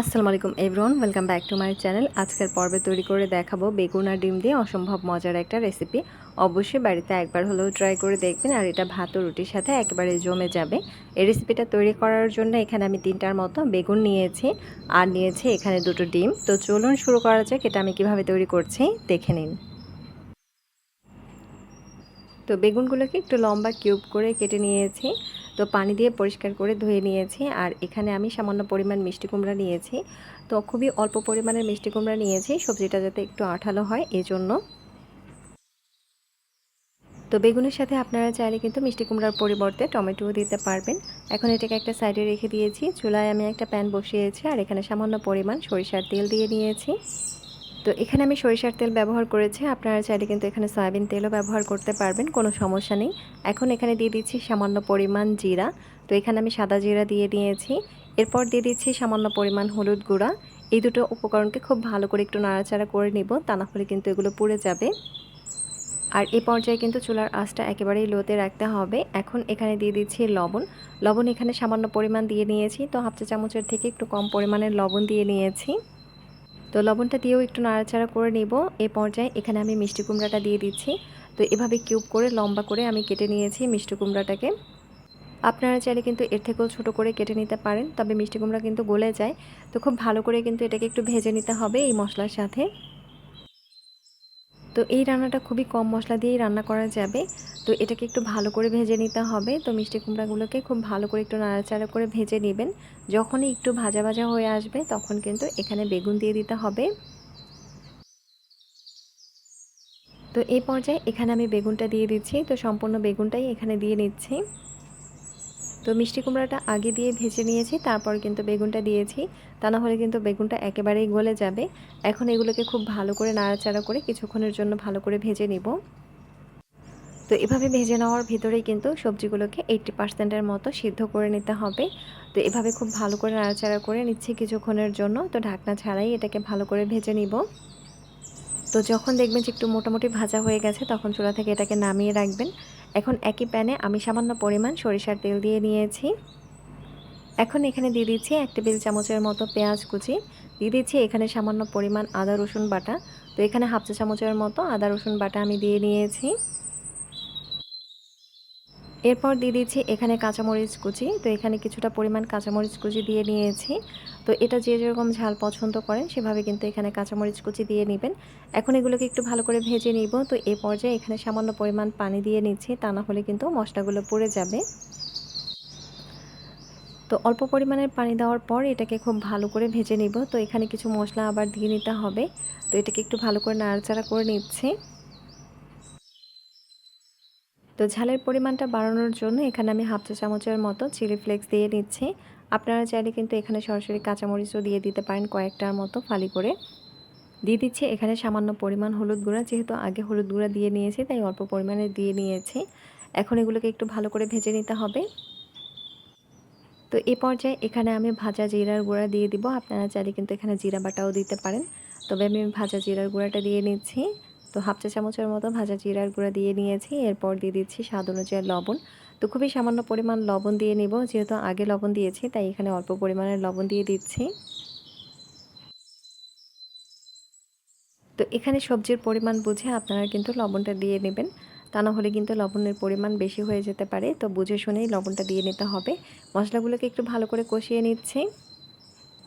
আসসালামু আলাইকুম everyone welcome back to my channel আজকের পর্বে তৈরি করে দেখাবো বেগুন আর ডিম দিয়ে অসম্ভব মজার একটা রেসিপি অবশ্যই বাড়িতে একবার হলেও ট্রাই করে দেখবেন, আর এটা ভাত ও রুটির সাথে একেবারে জমে যাবে। এই রেসিপিটা তৈরি করার জন্য এখানে আমি তিনটার মতো বেগুন নিয়েছি, আর নিয়েছি এখানে দুটো ডিম। তো চলুন শুরু করা যাক, এটা আমি কীভাবে তৈরি করছি, দেখে নিন। তো বেগুনগুলোকে একটু লম্বা কিউব করে কেটে নিয়েছি। তো পানি দিয়ে পরিষ্কার করে ধুয়ে নিয়েছি আর এখানে আমি সামান্য পরিমাণ মিষ্টি কুমড়া নিয়েছি। তো খুবই অল্প পরিমাণের মিষ্টি কুমড়া নিয়েছি, সবজিটা যাতে একটু আঠালো হয়, এজন্য। তো বেগুনের সাথে আপনারা চাইলে কিন্তু মিষ্টি কুমড়ার পরিবর্তে টমেটোও দিতে পারবেন। এখন এটাকে একটা সাইডে রেখে দিয়েছি। চুলায় আমি একটা প্যান বসিয়েছি আর এখানে সামান্য পরিমাণ সরিষার তেল দিয়ে নিয়েছি। তো এখানে আমি সরিষার তেল ব্যবহার করেছি। আপনারা চাইলে কিন্তু এখানে সয়াবিন তেলও ব্যবহার করতে পারবেন, কোনো সমস্যা নেই। এখন এখানে দিয়ে দিচ্ছি সামান্য পরিমাণ জিরা। তো এখানে আমি সাদা জিরা দিয়ে নিয়েছি এরপর দিয়ে দিচ্ছি সামান্য পরিমাণ হলুদ গুঁড়া। এই দুটো উপকরণকে খুব ভালো করে একটু নাড়াচাড়া করে নিব, তা না হলে কিন্তু এগুলো পুড়ে যাবে। আর এই পর্যায়ে কিন্তু চুলার আঁচটা একেবারেই লোতে রাখতে হবে। এখন এখানে দিয়ে দিচ্ছি লবণ। লবণ এখানে সামান্য পরিমাণ দিয়ে নিয়েছি। তো হাফ চা চামচের থেকে একটু কম পরিমাণের লবণ দিয়ে নিয়েছি। তো লবণটা দিয়েও একটু নাড়াচাড়া করে নেব। এ পর্যায়ে এখানে আমি মিষ্টি কুমড়াটা দিয়ে দিচ্ছি। তো এভাবে কিউব করে, লম্বা করে আমি কেটে নিয়েছি মিষ্টি কুমড়াটাকে। আপনারা চাইলে কিন্তু এর থেকেও ছোট করে কেটে নিতে পারেন, তবে মিষ্টি কুমড়া কিন্তু গলে যায়। তো খুব ভালো করে কিন্তু এটাকে একটু ভেজে নিতে হবে এই মশলার সাথে। তো এই রান্নাটা খুবই কম মশলা দিয়েই রান্না করা যাবে। তো এটাকে একটু ভালো করে ভেজে নিতে হবে। তো মিষ্টি কুমড়াগুলোকে খুব ভালো করে একটু নাড়াচাড়া করে ভেজে নেবেন। যখনই একটু ভাজা ভাজা হয়ে আসবে, তখন কিন্তু এখানে বেগুন দিয়ে দিতে হবে। তো এই পর্যায়ে এখানে আমি বেগুনটা দিয়ে দিচ্ছি। তো সম্পূর্ণ বেগুনটাই এখানে দিয়ে নিচ্ছি। তো মিষ্টি কুমড়াটা আগে দিয়ে ভেজে নিয়েছি, তারপর কিন্তু বেগুনটা দিয়েছি। তা না হলে কিন্তু বেগুনটা একেবারেই গলে যাবে। এখন এগুলোকে খুব ভালো করে নাড়াচাড়া করে কিছুক্ষণের জন্য ভালো করে ভেজে নিব। তো এভাবে ভেজে নেওয়ার ভিতরেই কিন্তু সবজিগুলোকে এইটটি পার্সেন্টের মতো সিদ্ধ করে নিতে হবে। তো এভাবে খুব ভালো করে নাড়াচাড়া করে নিচ্ছি কিছুক্ষণের জন্য। তো ঢাকনা ছাড়াই এটাকে ভালো করে ভেজে নিব। তো যখন দেখবেন যে একটু মোটামুটি ভাজা হয়ে গেছে, তখন চুলা থেকে এটাকে নামিয়ে রাখবেন। এখন একই প্যানে আমি সামান্য পরিমাণ সরিষার তেল দিয়ে নিয়েছি। এখন এখানে দিয়ে দিচ্ছি এক টেবিল চামচের মতো পেঁয়াজ কুচি। দিয়ে দিচ্ছি এখানে সামান্য পরিমাণ আদা, রসুন বাটা। তো এখানে হাফ চা চামচের মতো আদা, রসুন বাটা আমি দিয়ে নিয়েছি। এরপর দিয়ে দিচ্ছি এখানে কাঁচামরিচ কুচি। তো এখানে কিছুটা পরিমাণ কাঁচামরিচ কুচি দিয়ে নিয়েছি। তো এটা যে যেরকম ঝাল পছন্দ করেন, সেভাবে কিন্তু এখানে কাঁচামরিচ কুচি দিয়ে নেবেন। এখন এগুলোকে একটু ভালো করে ভেজে নিব। তো এই পর্যায়ে এখানে সামান্য পরিমাণ পানি দিয়ে নিচ্ছি, তা না হলে কিন্তু মশলাগুলো পড়ে যাবে। তো অল্প পরিমাণের পানি দেওয়ার পর এটাকে খুব ভালো করে ভেজে নিব। তো এখানে কিছু মশলা আবার দিয়ে নিতে হবে। তো এটাকে একটু ভালো করে নাড়াচাড়া করে নিচ্ছি। তো ঝালের পরিমাণটা বাড়ানোর জন্য এখানে আমি হাফ চা চামচের মতো চিলি ফ্লেক্স দিয়ে নিচ্ছি। আপনারা চাইলে কিন্তু এখানে সরাসরি কাঁচামরিচও দিয়ে দিতে পারেন কয়েকটার মতো ফালি করে। দিয়ে দিচ্ছি এখানে সামান্য পরিমাণ হলুদ গুঁড়া, যেহেতু আগে হলুদ গুঁড়া দিয়ে নিয়েছি, তাই অল্প পরিমাণে দিয়ে নিয়েছি। এখন এগুলোকে একটু ভালো করে ভেজে নিতে হবে। তো এই পর্যায়ে এখানে আমি ভাজা জিরার গুঁড়া দিয়ে দিব। আপনারা চাইলে কিন্তু এখানে জিরা বাটাও দিতে পারেন। তবে আমি ভাজা জিরার গুঁড়াটা দিয়ে নিচ্ছি। তো হাফ চা চামচের মতো ভাজা জিরার গুঁড়া দিয়ে নিয়েছি। এরপর দিয়ে দিচ্ছি স্বাদ অনুযায়ী লবণ। তো খুবই সামান্য পরিমাণ লবণ দিয়ে নিব, যেহেতু আগে লবণ দিয়েছি, তাই এখানে অল্প পরিমাণের লবণ দিয়ে দিচ্ছি। তো এখানে সবজির পরিমাণ বুঝে আপনারা কিন্তু লবণটা দিয়ে নেবেন। তা না হলে কিন্তু লবণের পরিমাণ বেশি হয়ে যেতে পারে। তো বুঝে শুনেই লবণটা দিয়ে নিতে হবে। মশলাগুলোকে একটু ভালো করে কষিয়ে নিচ্ছি।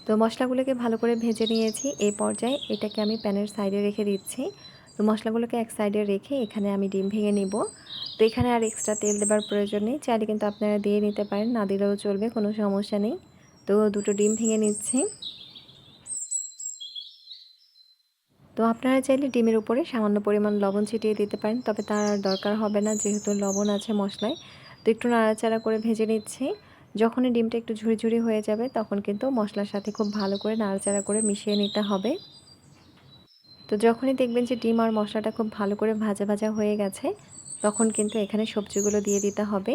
তো মশলাগুলোকে ভালো করে ভেজে নিয়েছি। এই পর্যায়ে এটাকে আমি প্যানের সাইডে রেখে দিচ্ছি। তো মশলাগুলোকে এক সাইডে রেখে এখানে আমি ডিম ভেঙে নিব। তো এখানে আর এক্সট্রা তেল দেবার প্রয়োজন নেই। চাইলে কিন্তু আপনারা দিয়ে নিতে পারেন, না দিলেও চলবে, কোনো সমস্যা নেই। তো দুটো ডিম ভেঙে নিচ্ছি। তো আপনারা চাইলে ডিমের উপরে সামান্য পরিমাণ লবণ ছিটিয়ে দিতে পারেন, তবে তার আর দরকার হবে না, যেহেতু লবণ আছে মশলায়। তো একটু নাড়াচাড়া করে ভেজে নিচ্ছি। যখনই ডিমটা একটু ঝুড়ি ঝুড়ি হয়ে যাবে, তখন কিন্তু মশলার সাথে খুব ভালো করে নাড়াচাড়া করে মিশিয়ে নিতে হবে। তো যখনই দেখবেন যে ডিম আর মশলাটা খুব ভালো করে ভাজা ভাজা হয়ে গেছে, তখন কিন্তু এখানে সবজিগুলো দিয়ে দিতে হবে।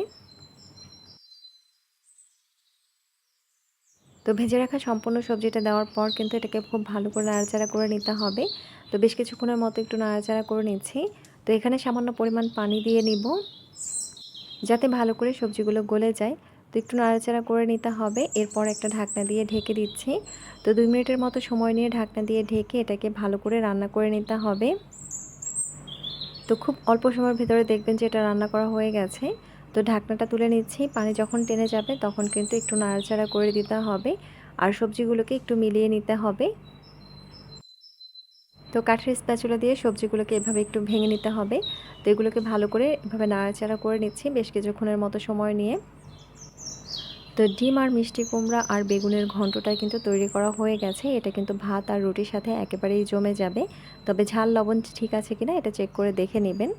তো ভেজে রাখা সম্পূর্ণ সবজিটা দেওয়ার পর কিন্তু এটাকে খুব ভালো করে নাড়াচাড়া করে নিতে হবে। তো বেশ কিছুক্ষণের মতো একটু নাড়াচাড়া করে নিচ্ছি। তো এখানে সামান্য পরিমাণ পানি দিয়ে নিব, যাতে ভালো করে সবজিগুলো গলে যায়। একটু নাড়াচাড়া করে নিতে হবে। এরপর একটা ঢাকনা দিয়ে ঢেকে দিচ্ছি। তো দুই মিনিটের মতো সময় নিয়ে ঢাকনা দিয়ে ঢেকে এটাকে ভালো করে রান্না করে নিতে হবে। তো খুব অল্প সময়ের ভিতরে দেখবেন যে এটা রান্না করা হয়ে গেছে। তো ঢাকনাটা তুলে নিচ্ছি। পানি যখন টেনে যাবে তখন কিন্তু একটু নাড়াচাড়া করে দিতে হবে। আর সবজিগুলোকে একটু মিলিয়ে নিতে হবে। তো কাঠের স্প্যাচুলা দিয়ে সবজিগুলোকে এভাবে একটু ভেঙে নিতে হবে। তো এগুলোকে ভালো করে এভাবে নাড়াচাড়া করে নিচ্ছি বেশ কিছুক্ষণের মতো সময় নিয়ে। তো ডিম আর মিষ্টি কুমড়া আর বেগুনের ঘন্টটা কিন্তু তৈরি করা হয়ে গেছে। এটা কিন্তু ভাত আর রুটির সাথে একেবারেই জমে যাবে। তবে ঝাল লবণ ঠিক আছে কিনা এটা চেক করে দেখে নেবেন।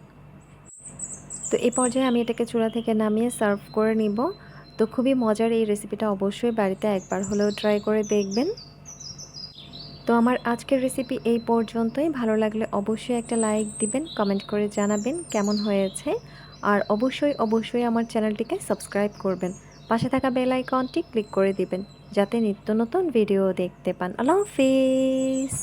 তো এই পর্যায়ে আমি এটাকে চূড়া থেকে নামিয়ে সার্ভ করে নিব। তো খুবই মজার এই রেসিপিটা অবশ্যই বাড়িতে একবার হলেও ট্রাই করে দেখবেন। তো আমার আজকের রেসিপি এই পর্যন্তই। ভালো লাগলে অবশ্যই একটা লাইক দিবেন কমেন্ট করে জানাবেন কেমন হয়েছে। আর অবশ্যই অবশ্যই আমার চ্যানেলটিকে সাবস্ক্রাইব করবেন। পাশে থাকা বেল আইকনটি ক্লিক করে দিবেন, যাতে নিত্য নতুন ভিডিও দেখতে পান। আল্লাহ হাফিজ!